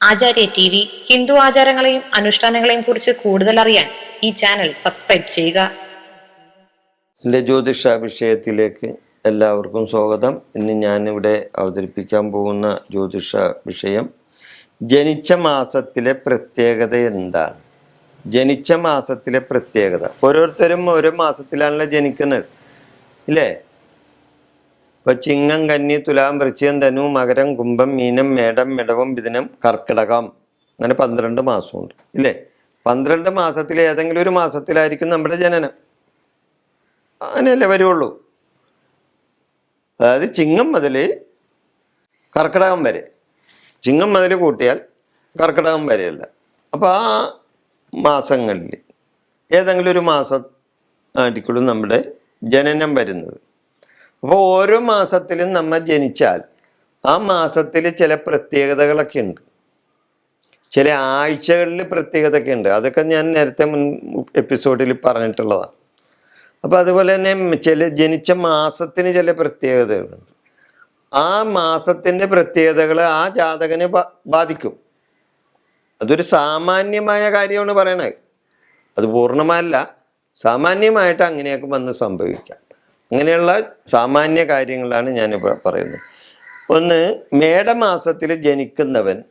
ആചാര്യ T V Hindu ആചാരങ്ങളെയും അനുഷ്ഠാനങ്ങളെയും കുറിച്ച് കൂടുതൽ അറിയാൻ ഈ ചാനൽ സബ്സ്ക്രൈബ് ചെയ്യുക. എന്റെ ജ്യോതിഷ വിഷയത്തിലേക്ക് എല്ലാവർക്കും സ്വാഗതം. ഇന്ന് ഞാനിവിടെ അവതരിപ്പിക്കാൻ പോകുന്ന ജ്യോതിഷ വിഷയം ജനിച്ച മാസത്തിലെ പ്രത്യേകത എന്താണ്? ജനിച്ച മാസത്തിലെ പ്രത്യേകത. ഓരോരുത്തരും ഓരോ മാസത്തിലാണല്ലോ ജനിക്കുന്നത് ഇല്ലേ? ഇപ്പൊ ചിങ്ങം കന്നി തുലാം വൃശ്ചികം ധനു മകരം കുംഭം മീനം മേടം മിടവും മിഥുനം കർക്കിടകം. അങ്ങനെ പന്ത്രണ്ട് മാസമുണ്ട് ഇല്ലേ? പന്ത്രണ്ട് മാസത്തിൽ ഏതെങ്കിലും ഒരു മാസത്തിലായിരിക്കും നമ്മുടെ ജനനം. അങ്ങനെയല്ലേ വരുള്ളൂ. അതായത് ചിങ്ങം മുതൽ കർക്കിടകം വരെ. ചിങ്ങം മുതൽ കൂട്ടിയാൽ കർക്കിടകം വരെയല്ല. അപ്പോൾ ആ മാസങ്ങളിൽ ഏതെങ്കിലും ഒരു മാസം ആയിരിക്കുള്ളൂ നമ്മുടെ ജനനം വരുന്നത്. അപ്പോൾ ഓരോ മാസത്തിലും നമ്മൾ ജനിച്ചാൽ ആ മാസത്തിൽ ചില പ്രത്യേകതകളൊക്കെ ഉണ്ട്. ചില ആഴ്ചകളിൽ പ്രത്യേകതയൊക്കെ ഉണ്ട്. അതൊക്കെ ഞാൻ നേരത്തെ മുൻ എപ്പിസോഡിൽ പറഞ്ഞിട്ടുള്ളതാണ് അപ്പോൾ അതുപോലെ തന്നെ ചില ജനിച്ച മാസത്തിന് ചില പ്രത്യേകതകളുണ്ട്. ആ മാസത്തിന്റെ പ്രത്യേകതകൾ ആ ജാതകനെ ബാധിക്കും. അതൊരു സാമാന്യമായ കാര്യമാണ് പറയണത്. അത് പൂർണമല്ല. സാമാന്യമായിട്ട് അങ്ങനെയൊക്കെ വന്ന് സംഭവിക്കാം. അങ്ങനെയുള്ള സാമാന്യ കാര്യങ്ങളാണ് ഞാൻ പറയുന്നത്. ഒന്ന് മേടമാസത്തിൽ ജനിക്കുന്നവൻ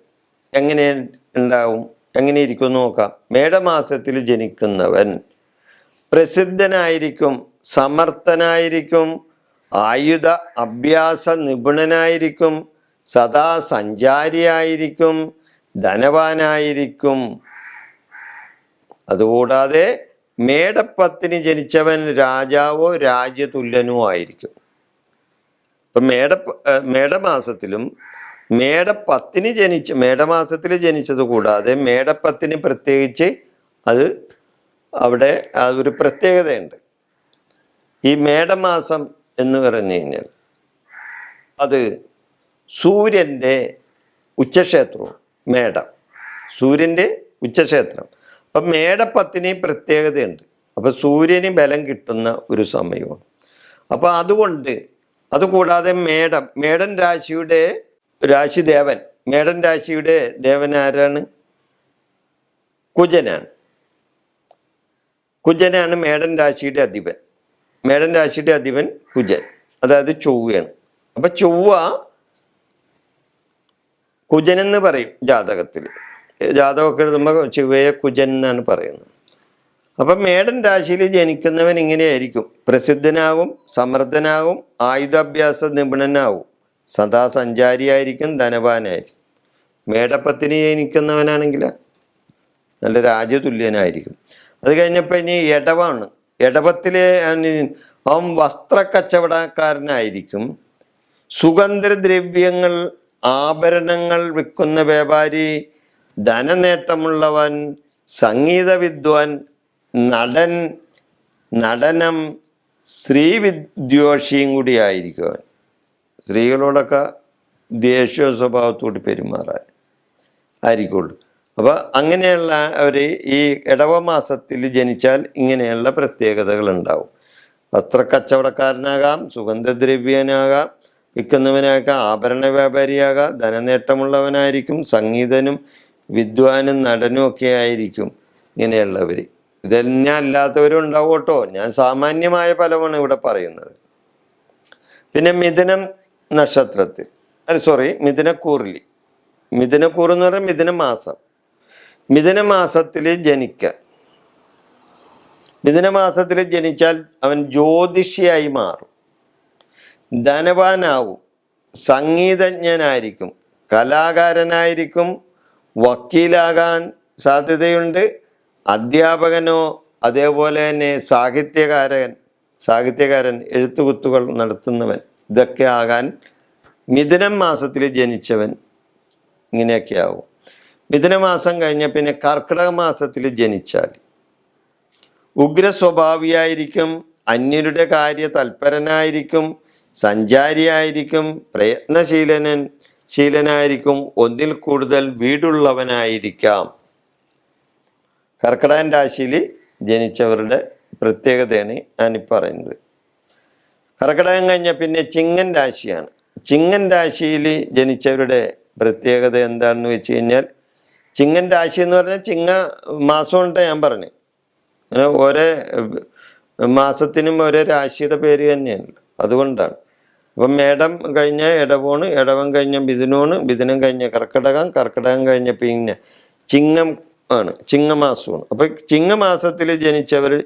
എങ്ങനെ ഉണ്ടാവും? എങ്ങനെ ഇരിക്കും നോക്കാം. മേടമാസത്തിൽ ജനിക്കുന്നവൻ പ്രസിദ്ധനായിരിക്കും സമർത്ഥനായിരിക്കും ആയുധ അഭ്യാസ നിപുണനായിരിക്കും സദാ സഞ്ചാരിയായിരിക്കും ധനവാനായിരിക്കും. അതുകൂടാതെ മേടപ്പത്തിന് ജനിച്ചവൻ രാജാവോ രാജ്യതുല്യനോ ആയിരിക്കും. ഇപ്പം മേട മേടമാസത്തിലും മേടപ്പത്തിന് ജനിച്ച മേടമാസത്തിൽ ജനിച്ചത് കൂടാതെ മേടപ്പത്തിന് പ്രത്യേകിച്ച് അത് അവിടെ അതൊരു പ്രത്യേകതയുണ്ട്. ഈ മേടമാസം എന്ന് പറഞ്ഞു കഴിഞ്ഞാൽ അത് സൂര്യന്റെ ഉച്ചക്ഷേത്രവും മേടം. സൂര്യന്റെ ഉച്ചക്ഷേത്രം. അപ്പം മേടപ്പത്തിന് പ്രത്യേകതയുണ്ട്. അപ്പോൾ സൂര്യന് ബലം കിട്ടുന്ന ഒരു സമയമാണ്. അപ്പോൾ അതുകൊണ്ട് അതുകൂടാതെ മേടം മേടൻ രാശിയുടെ രാശി ദേവൻ മേടൻ രാശിയുടെ ദേവൻ ആരാണ്? കുജനാണ്. കുജനാണ് മേടൻ രാശിയുടെ അധിപൻ. മേടൻ രാശിയുടെ അധിപൻ കുജൻ അതായത് ചൊവ്വയാണ്. അപ്പം ചൊവ്വ കുജനെന്ന് പറയും ജാതകത്തിൽ ജാതകമൊക്കെ എഴുതുമ്പോൾ ചൊവ്വയെ കുജൻ എന്നാണ് പറയുന്നത്. അപ്പം മേടൻ രാശിയിൽ ജനിക്കുന്നവൻ ഇങ്ങനെയായിരിക്കും. പ്രസിദ്ധനാകും സമർത്ഥനാകും ആയുധാഭ്യാസ നിപുണനാകും. സദാ സഞ്ചാരിയായിരിക്കും ധനവാനായിരിക്കും. മേടപ്പത്തിന് ജനിക്കുന്നവനാണെങ്കിൽ നല്ല രാജ്യതുല്യനായിരിക്കും അത് കഴിഞ്ഞപ്പോൾ ഇനി ഇടവാണ് ഇടവത്തിലെ അവൻ വസ്ത്രക്കച്ചവടക്കാരനായിരിക്കും. സുഗന്ധദ്രവ്യങ്ങൾ ആഭരണങ്ങൾ വിൽക്കുന്ന വ്യാപാരി ധനനേട്ടമുള്ളവൻ സംഗീത വിദ്വാൻ നടൻ നടനം സ്ത്രീവിദ്വേഷിയും കൂടി ആയിരിക്കും അവൻ സ്ത്രീകളോടൊക്കെ ദേഷ്യ സ്വഭാവത്തോട് പെരുമാറാൻ ആയിരിക്കുള്ളൂ. അപ്പോൾ അങ്ങനെയുള്ള അവർ ഈ ഇടവമാസത്തിൽ ജനിച്ചാൽ ഇങ്ങനെയുള്ള പ്രത്യേകതകൾ ഉണ്ടാവും. വസ്ത്രക്കച്ചവടക്കാരനാകാം സുഗന്ധദ്രവ്യനാകാം വിൽക്കുന്നവനാകാം ആഭരണ വ്യാപാരിയാകാം ധനനേട്ടമുള്ളവനായിരിക്കും സംഗീതനും വിദ്വാനും നടനും ഒക്കെ ആയിരിക്കും ഇങ്ങനെയുള്ളവർ ഇതെല്ലാം അല്ലാത്തവരും ഉണ്ടാവും കേട്ടോ. ഞാൻ സാമാന്യമായ ഫലമാണ് ഇവിടെ പറയുന്നത്. പിന്നെ മിഥുനം നക്ഷത്രത്തിൽ. അല്ല സോറി മിഥുനക്കൂറിലി. മിഥുനക്കൂർ എന്ന് മിഥുന മാസം മിഥുന മാസത്തിൽ ജനിക്കുക മിഥുന മാസത്തിൽ ജനിച്ചാൽ അവൻ ജ്യോതിഷിയായി മാറും. ധനവാനാവും. സംഗീതജ്ഞനായിരിക്കും. കലാകാരനായിരിക്കും. വക്കീലാകാൻ സാധ്യതയുണ്ട്. അധ്യാപകനോ അതേപോലെ തന്നെ സാഹിത്യകാരൻ സാഹിത്യകാരൻ എഴുത്തുകുത്തുകൾ നടത്തുന്നവൻ ഇതൊക്കെ ആകാൻ മിഥുനം മാസത്തിൽ ജനിച്ചവൻ ഇങ്ങനെയൊക്കെ ആവും മിഥുനമാസം കഴിഞ്ഞ പിന്നെ കർക്കിടക മാസത്തിൽ ജനിച്ചാൽ ഉഗ്ര സ്വഭാവിയായിരിക്കും അന്യരുടെ കാര്യ തൽപരനായിരിക്കും സഞ്ചാരിയായിരിക്കും പ്രയത്നശീലനൻ ശീലനായിരിക്കും ഒന്നിൽ കൂടുതൽ വീടുള്ളവനായിരിക്കാം. കർക്കിടകൻ രാശിയിൽ ജനിച്ചവരുടെ പ്രത്യേകതയാണ് ഞാനീ പറയുന്നത്. കർക്കിടകം കഴിഞ്ഞ പിന്നെ ചിങ്ങൻ രാശിയാണ്. ചിങ്ങൻ രാശിയിൽ ജനിച്ചവരുടെ പ്രത്യേകത എന്താണെന്ന് വെച്ച് കഴിഞ്ഞാൽ ചിങ്ങൻ രാശി എന്ന് പറഞ്ഞാൽ ചിങ്ങ മാസം കൊണ്ട് ഞാൻ പറഞ്ഞു അങ്ങനെ ഓരോ മാസത്തിനും ഓരോ രാശിയുടെ പേര് തന്നെയാണ് അതുകൊണ്ടാണ്. അപ്പം മേടം കഴിഞ്ഞ ഇടവോണ് ഇടവം കഴിഞ്ഞ മിഥുനോണ് മിഥുനം കഴിഞ്ഞ കർക്കിടകം കർക്കിടകം കഴിഞ്ഞ പിന്നെ ചിങ്ങം ആണ് ചിങ്ങമാസമാണ്. അപ്പം ചിങ്ങമാസത്തിൽ ജനിച്ചവർ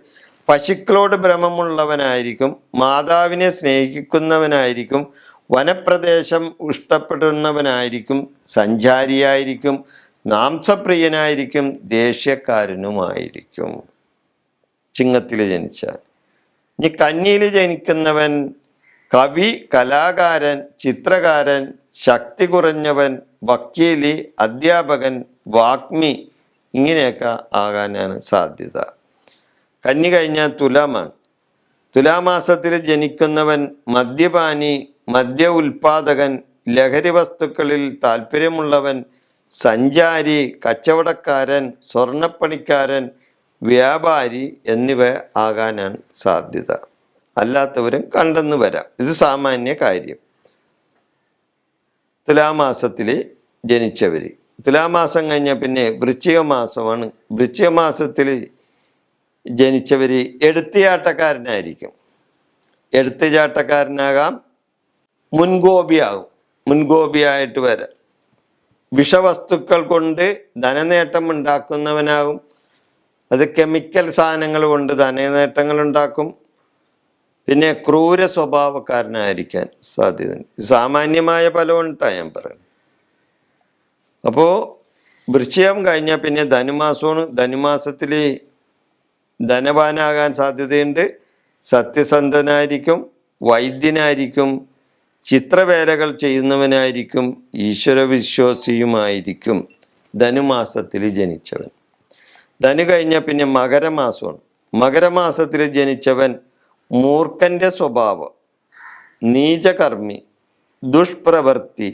പശുക്കളോട് ഭ്രമമുള്ളവനായിരിക്കും മാതാവിനെ സ്നേഹിക്കുന്നവനായിരിക്കും വനപ്രദേശം ഇഷ്ടപ്പെടുന്നവനായിരിക്കും സഞ്ചാരിയായിരിക്കും നാംസപ്രിയനായിരിക്കും ദേഷ്യക്കാരനുമായിരിക്കും. ചിങ്ങത്തിൽ ജനിച്ചാൽ. ഇനി കന്നിയിൽ ജനിക്കുന്നവൻ കവി കലാകാരൻ ചിത്രകാരൻ ശക്തി കുറഞ്ഞവൻ വക്കീലി അധ്യാപകൻ വാഗ്മി ഇങ്ങനെയൊക്കെ ആകാനാണ് സാധ്യത. കന്നി കഴിഞ്ഞാൽ തുലാമാണ്. തുലാമാസത്തിൽ ജനിക്കുന്നവൻ മദ്യപാനി മദ്യ ഉൽപാദകൻ ലഹരി വസ്തുക്കളിൽ താല്പര്യമുള്ളവൻ സഞ്ചാരി കച്ചവടക്കാരൻ സ്വർണപ്പണിക്കാരൻ വ്യാപാരി എന്നിവ ആകാനാണ് സാധ്യത. അല്ലാത്തവരും കണ്ടെന്ന് വരാം. ഇത് സാമാന്യ കാര്യം. തുലാമാസത്തിൽ ജനിച്ചവർ തുലാമാസം കഴിഞ്ഞാൽ പിന്നെ വൃശ്ചിക മാസമാണ് വൃശ്ചിക മാസത്തിൽ ജനിച്ചവർ എടുത്തിയാട്ടക്കാരനായിരിക്കും എടുത്തുചാട്ടക്കാരനാകാം മുൻകോപിയാകും. മുൻകോപിയായിട്ട് വരാം. വിഷവസ്തുക്കൾ കൊണ്ട് ധനനേട്ടം ഉണ്ടാക്കുന്നവനാകും. അത് കെമിക്കൽ സാധനങ്ങൾ കൊണ്ട് ധനനേട്ടങ്ങൾ ഉണ്ടാക്കും. പിന്നെ ക്രൂര സ്വഭാവക്കാരനായിരിക്കാൻ സാധ്യത സാമാന്യമായ ഫലമുണ്ടാണ് ഞാൻ പറയുന്നത്. അപ്പോൾ വൃശ്ചികം കഴിഞ്ഞാൽ പിന്നെ ധനുമാസമാണ്. ധനുമാസത്തിൽ ധനവാനാകാൻ സാധ്യതയുണ്ട്. സത്യസന്ധനായിരിക്കും വൈദ്യനായിരിക്കും ചിത്രവേലകൾ ചെയ്യുന്നവനായിരിക്കും ഈശ്വരവിശ്വാസിയുമായിരിക്കും ധനുമാസത്തിൽ ജനിച്ചവൻ. ധനു കഴിഞ്ഞാൽ പിന്നെ മകരമാസമാണ്. മകരമാസത്തിൽ ജനിച്ചവൻ മൂർഖന്റെ സ്വഭാവം നീചകർമ്മി ദുഷ്പ്രവൃത്തി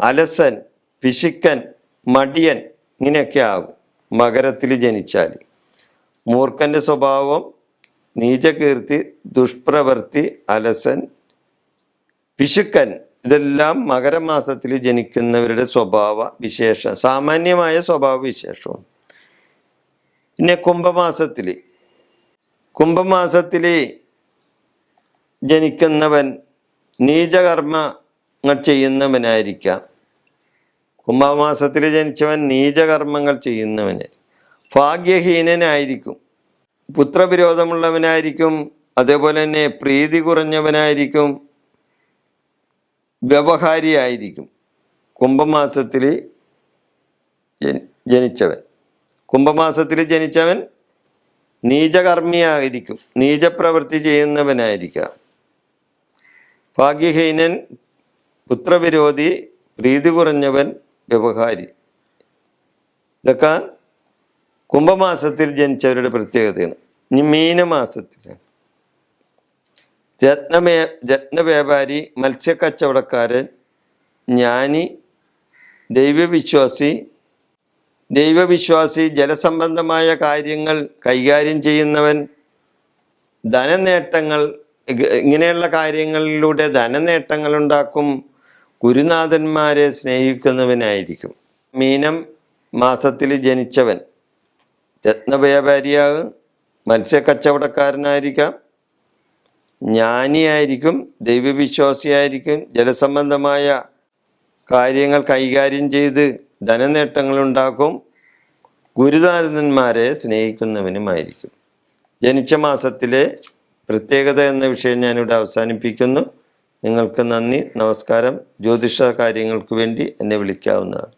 അലസൻ പിശുക്കൻ മടിയൻ ഇങ്ങനെയൊക്കെ ആകും മകരത്തിൽ ജനിച്ചാൽ. മൂർഖന്റെ സ്വഭാവം നീചകീർത്തി ദുഷ്പ്രവൃത്തി അലസൻ പിശുക്കൻ ഇതെല്ലാം മകരമാസത്തിൽ ജനിക്കുന്നവരുടെ സ്വഭാവ വിശേഷ സാമാന്യമായ സ്വഭാവ വിശേഷവും പിന്നെ കുംഭമാസത്തിൽ കുംഭമാസത്തിൽ ജനിക്കുന്നവൻ നീചകർമ്മങ്ങൾ ചെയ്യുന്നവനായിരിക്കാം. കുംഭമാസത്തിൽ ജനിച്ചവൻ നീചകർമ്മങ്ങൾ ചെയ്യുന്നവന്. ഭാഗ്യഹീനനായിരിക്കും. പുത്രവിരോധമുള്ളവനായിരിക്കും. അതേപോലെ തന്നെ പ്രീതി കുറഞ്ഞവനായിരിക്കും. വ്യവഹാരിയായിരിക്കും. കുംഭമാസത്തിൽ ജനി- ജനിച്ചവൻ. കുംഭമാസത്തിൽ ജനിച്ചവൻ നീചകർമ്മിയായിരിക്കും. നീചപ്രവൃത്തി ചെയ്യുന്നവനായിരിക്കാം. ഭാഗ്യഹീനൻ പുത്രവിരോധി പ്രീതി കുറഞ്ഞവൻ വ്യവഹാരി. ഇതൊക്കെ കുംഭമാസത്തിൽ ജനിച്ചവരുടെ പ്രത്യേകതയാണ്. ഇനി മീനമാസത്തിൽ രത്നമേ രത്നവ്യാപാരി മത്സ്യക്കച്ചവടക്കാരൻ ജ്ഞാനി ദൈവവിശ്വാസി. ദൈവവിശ്വാസി ജലസംബന്ധമായ കാര്യങ്ങൾ കൈകാര്യം ചെയ്യുന്നവൻ. ധനനേട്ടങ്ങൾ ഇങ്ങനെയുള്ള കാര്യങ്ങളിലൂടെ ധനനേട്ടങ്ങൾ ഉണ്ടാക്കും ഗുരുനാഥന്മാരെ സ്നേഹിക്കുന്നവനായിരിക്കും. മീനം മാസത്തിൽ ജനിച്ചവൻ. രത്നവ്യാപാരിയാകും മത്സ്യക്കച്ചവടക്കാരനായിരിക്കാം. ജ്ഞാനിയായിരിക്കും ദൈവവിശ്വാസിയായിരിക്കും. ജലസംബന്ധമായ കാര്യങ്ങൾ കൈകാര്യം ചെയ്ത് ധനനേട്ടങ്ങളുണ്ടാക്കും. ഗുരുനാഥന്മാരെ സ്നേഹിക്കുന്നവനുമായിരിക്കും. ജനിച്ച മാസത്തിലെ പ്രത്യേകത എന്ന വിഷയം ഞാനിവിടെ അവസാനിപ്പിക്കുന്നു. നിങ്ങൾക്ക് നന്ദി നമസ്കാരം. ജ്യോതിഷ കാര്യങ്ങൾക്ക് വേണ്ടി എന്നെ വിളിക്കാവുന്നതാണ്.